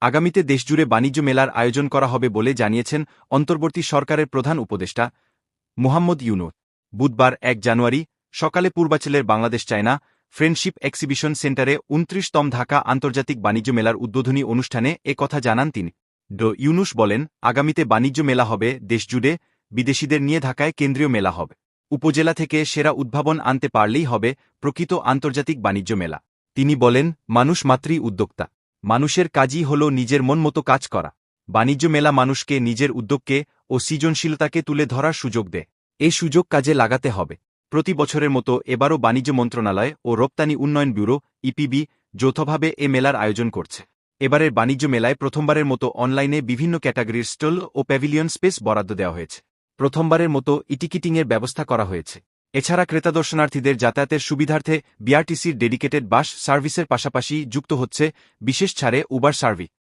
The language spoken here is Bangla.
আগামীতে দেশজুড়ে বাণিজ্য মেলার আয়োজন করা হবে বলে জানিয়েছেন অন্তর্বর্তী সরকারের প্রধান উপদেষ্টা মুহাম্মদ ইউনুস। বুধবার এক জানুয়ারি সকালে পূর্বাচলের বাংলাদেশ চায়না ফ্রেন্ডশিপ এক্সিবিশন সেন্টারে উনত্রিশতম ঢাকা আন্তর্জাতিক বাণিজ্য মেলার উদ্বোধনী অনুষ্ঠানে কথা জানান তিনি। ড ইউনুস বলেন, আগামীতে বাণিজ্য মেলা হবে, দেশজুড়ে বিদেশিদের নিয়ে ঢাকায় কেন্দ্রীয় মেলা হবে। উপজেলা থেকে সেরা উদ্ভাবন আনতে পারলেই হবে প্রকৃত আন্তর্জাতিক বাণিজ্য মেলা। তিনি বলেন, মানুষ মাত্রই উদ্যোক্তা। মানুষের কাজই হল নিজের মন মতো কাজ করা। বাণিজ্য মেলা মানুষকে, নিজের উদ্যোগকে ও সৃজনশীলতাকে তুলে ধরার সুযোগ দেয় এই সুযোগ কাজে লাগাতে হবে। প্রতি বছরের মতো এবারও বাণিজ্য মন্ত্রণালয় ও রপ্তানি উন্নয়ন ব্যুরো, ইপিবি, যৌথভাবে এ মেলার আয়োজন করছে। এবারের বাণিজ্য মেলায় প্রথমবারের মতো অনলাইনে বিভিন্ন ক্যাটাগরির স্টল ও প্যাভিলিয়ন স্পেস বরাদ্দ দেওয়া হয়েছে। প্রথমবারের মতো ইটিকিটিংয়ের ব্যবস্থা করা হয়েছে। এছাড়া ক্রেতা দর্শনার্থীদের যাতায়াতের সুবিধার্থে বিআরটিসির ডেডিকেটেড বাস সার্ভিসের পাশাপাশি যুক্ত হচ্ছে বিশেষ ছাড়ে উবার সার্ভিস